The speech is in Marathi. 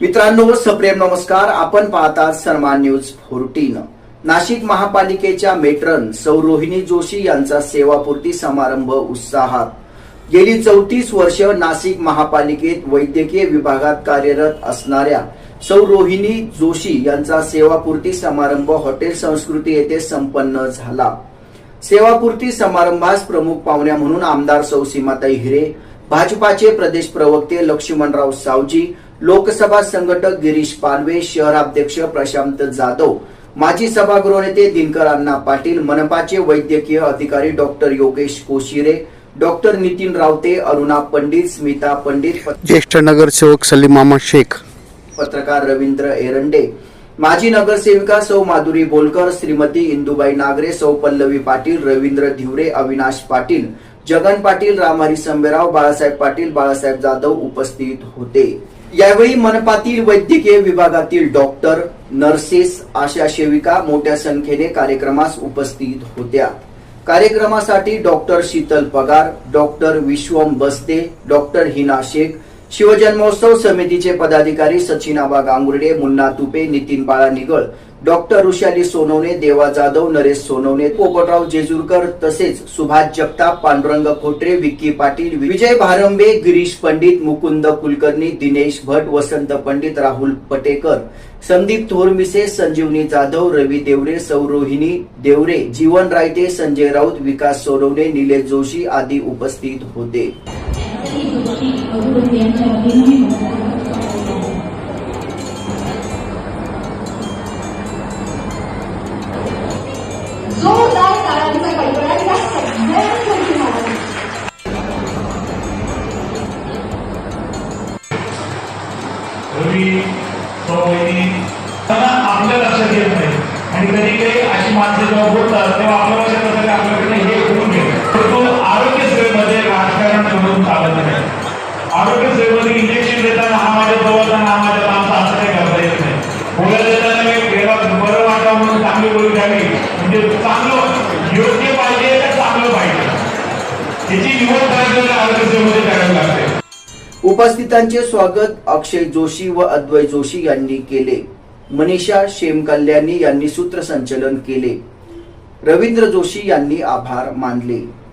मित्रांनो सप्रेम नमस्कार. आपण पाहतात सन्मान न्यूज फोर्टीन नाशिक महापालिकेच्या मेट्रन सौ रोहिणी जोशी यांचा सेवापूर्ती समारंभ उत्साहात. गेली चौतीस वर्ष नाशिक महापालिकेत वैद्यकीय विभागात कार्यरत असणाऱ्या सौ रोहिणी जोशी यांचा सेवापूर्ती समारंभ हॉटेल संस्कृती येथे संपन्न झाला. सेवापूर्ती समारंभास प्रमुख पाहुण्या म्हणून आमदार सौ सीमाताई हिरे भाजपाचे प्रदेश प्रवक्ते लक्ष्मणराव सावजी लोकसभा संघटक गिरीश पानवे शहराध्यक्ष प्रशांत जाधव माजी सभागृह नेते दिनकर अण्णा पाटील मनपाचे वैद्यकीय अधिकारी डॉक्टर योगेश कोशिरे डॉक्टर नितीन रावते अरुणा पंडित स्मिता पंडित ज्येष्ठ नगरसेवक सलीम मामा शेख. पत्रकार रवींद्र एरंडे माजी नगरसेविका सौ माधुरी बोलकर श्रीमती इंदुबाई नागरे सौ पल्लवी पाटील रवींद्र धिवरे अविनाश पाटील जगन पाटील रामहरी संबेराव बाळासाहेब पाटील बाळासाहेब जाधव उपस्थित होते. यावेळी मनपातील वैद्यकीय विभागातील डॉक्टर नर्सेस आशा सेविका मोठ्या संख्येने कार्यक्रमास उपस्थित होत्या. कार्यक्रमासाठी डॉक्टर शीतल पगार डॉक्टर विश्वम बस्ते डॉक्टर हिना शेख शिवजन्मोत्सव समितीचे पदाधिकारी सचिनाबा गांगुर्डे मुन्ना तुपे नितीन बाळा निगळ डॉक्टर ऋषाली सोनवणे देवा जाधव नरेश सोनवणे पोपटराव जेजूरकर तसेच सुभाष जगताप पांडुरंग खोटरे विक्की पाटील विजय भारंबे गिरीश पंडित मुकुंद कुलकर्णी दिनेश भट वसंत पंडित राहुल पटेकर संदीप थोरमिसे संजीवनी जाधव रवी देवरे सौरोहिणी देवरे जीवन रायते संजय राऊत विकास सोनवणे निलेश जोशी आदी उपस्थित होते. अगोदर यांच्या जोरदार कडकडाट या सगळ्यांसाठी त्यांना आपल्या लक्षात येत नाही. आणि कधी काही अशी माणसं जेव्हा बोलतात तेव्हा आपल्या लक्षात आरोग्य सेवेमध्ये इंजेक्शन देताना हा माझ्या जवळचा हा माझ्या माणसा असं काही करता येत नाही. गोळ्या देताना मी गेला बरं वाटावं म्हणून चांगली गोळी घ्यावी म्हणजे चांगलं योग्य पाहिजे का चांगलं पाहिजे. त्याची निवड करायला आरोग्य सेवेमध्ये करावी लागते. उपस्थितांचे स्वागत अक्षय जोशी व अद्वय जोशी यांनी केले. मनीषा शेमकल्याणी यांनी सूत्रसंचलन केले. रवींद्र जोशी यांनी आभार मानले.